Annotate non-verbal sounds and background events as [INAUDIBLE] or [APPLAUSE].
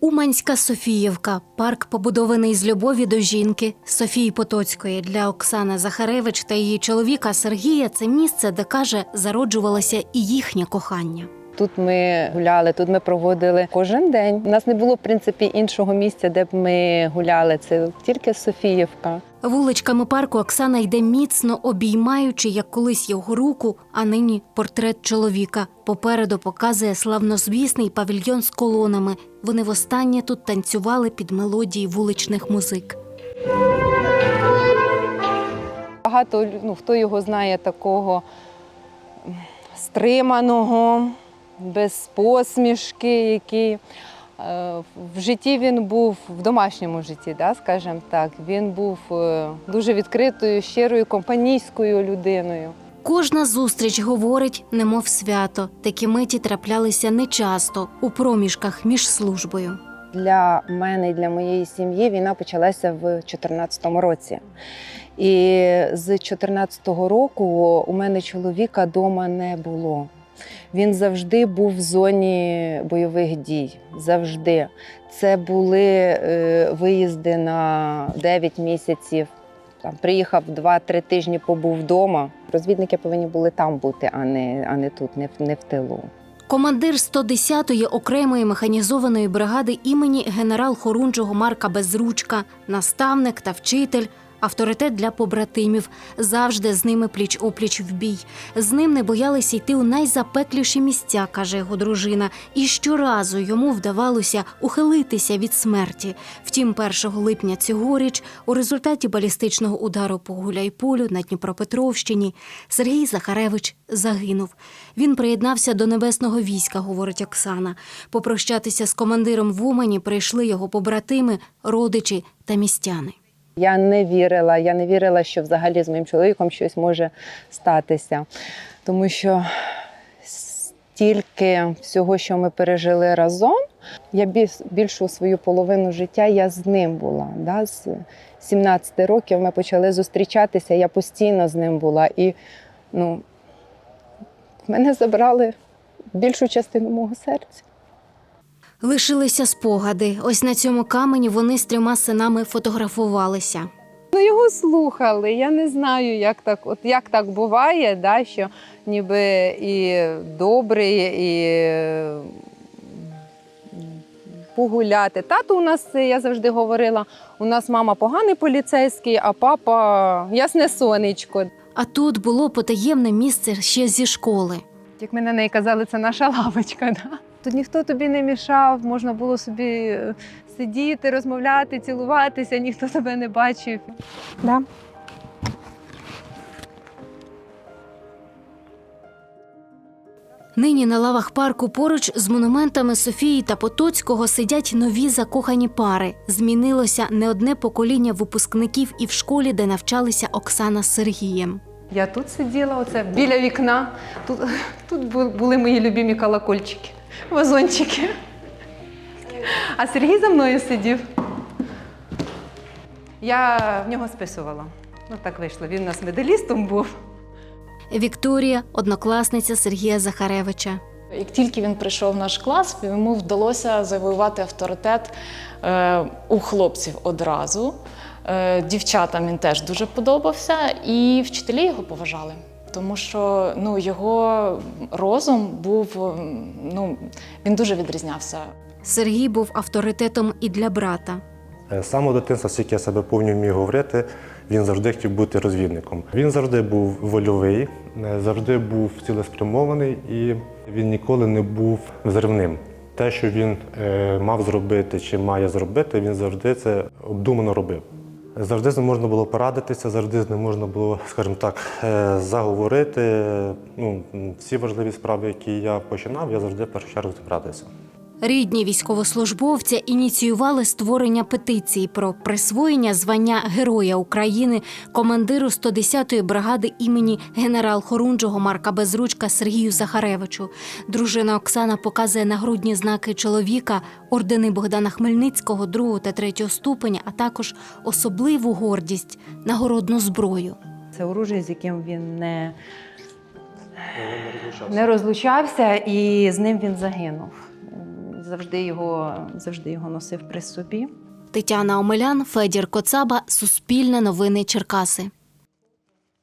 Уманська Софіївка парк побудований з любові до жінки Софії Потоцької для Оксани Захаревич та її чоловіка Сергія. Це місце, де каже, зароджувалося і їхнє кохання. Тут ми гуляли, тут ми проводили кожен день. У нас не було в принципі іншого місця, де б ми гуляли. Це тільки Софіївка. Вуличками парку Оксана йде міцно обіймаючи, як колись його руку, а нині портрет чоловіка. Попереду показує славнозвісний павільйон з колонами. Вони востаннє тут танцювали під мелодії вуличних музик. Багато ну, хто його знає такого стриманого, без посмішки, який е, в житті він був в домашньому житті, да, скажімо так. Він був е, дуже відкритою, щирою, компанійською людиною. Кожна зустріч говорить, немов свято. Такі миті траплялися нечасто у проміжках між службою. Для мене і для моєї сім'ї війна почалася в 2014 році. І з 2014 року у мене чоловіка вдома не було. Він завжди був в зоні бойових дій. Завжди. Це були е, виїзди на 9 місяців. Там, приїхав 2-3 тижні, побув вдома. Розвідники повинні були там бути, а не, а не тут, не в, не в тилу. Командир 110-ї окремої механізованої бригади імені генерал Хорунжого Марка Безручка, наставник та вчитель. Авторитет для побратимів завжди з ними пліч опліч в бій. З ним не боялися йти у найзапекліші місця, каже його дружина, і щоразу йому вдавалося ухилитися від смерті. Втім, 1 липня цьогоріч, у результаті балістичного удару по Гуляйполю на Дніпропетровщині, Сергій Захаревич загинув. Він приєднався до небесного війська, говорить Оксана. Попрощатися з командиром в Умані прийшли його побратими, родичі та містяни. Я не вірила, я не вірила, що взагалі з моїм чоловіком щось може статися. Тому що стільки всього, що ми пережили разом, я більшу свою половину життя я з ним була. Да? З 17 років ми почали зустрічатися, я постійно з ним була. І ну, мене забрали більшу частину мого серця. Лишилися спогади. Ось на цьому камені вони з трьома синами фотографувалися. Ну, його слухали. Я не знаю, як так, от як так буває, да, що ніби і добрий, і погуляти. Тато у нас, я завжди говорила, у нас мама поганий поліцейський, а папа ясне сонечко. А тут було потаємне місце ще зі школи. Як ми на неї казали, це наша лавочка. Да? Тут ніхто тобі не мішав, можна було собі е, сидіти, розмовляти, цілуватися, ніхто тебе не бачив. Да. Нині на лавах парку поруч з монументами Софії та Потоцького сидять нові закохані пари. Змінилося не одне покоління випускників і в школі, де навчалися Оксана з Сергієм. Я тут сиділа, оце біля вікна. Тут, [LAUGHS] тут були мої любимі колокольчики, вазончики. А Сергій за мною сидів. Я в нього списувала. Ну так вийшло. Він у нас медалістом був. Вікторія, однокласниця Сергія Захаревича. Як тільки він прийшов в наш клас, йому вдалося завоювати авторитет е, у хлопців одразу. Е, дівчатам він теж дуже подобався, і вчителі його поважали. Тому що ну, його розум був, ну, він дуже відрізнявся. Сергій був авторитетом і для брата. Е, З самого дитинства, скільки я себе повністю вмів говорити, він завжди хотів бути розвідником. Він завжди був вольовий, е, завжди був цілеспрямований і він ніколи не був зривним. Те, що він е, мав зробити чи має зробити, він завжди це обдумано робив. Завжди з ним можна було порадитися, завжди з ним можна було, скажімо так, е, заговорити. Ну, всі важливі справи, які я починав, я завжди в першу чергу збиратися. Рідні військовослужбовця ініціювали створення петиції про присвоєння звання Героя України командиру 110-ї бригади імені генерал Хорунжого Марка Безручка Сергію Захаревичу. Дружина Оксана показує нагрудні знаки чоловіка, ордени Богдана Хмельницького, 2 та 3 ступеня, а також особливу гордість нагородну зброю. Це оружие, з яким він не, не розлучався, і з ним він загинув. Завжди його, завжди його носив при собі. Тетяна Омелян, Федір Коцаба, Суспільне новини Черкаси.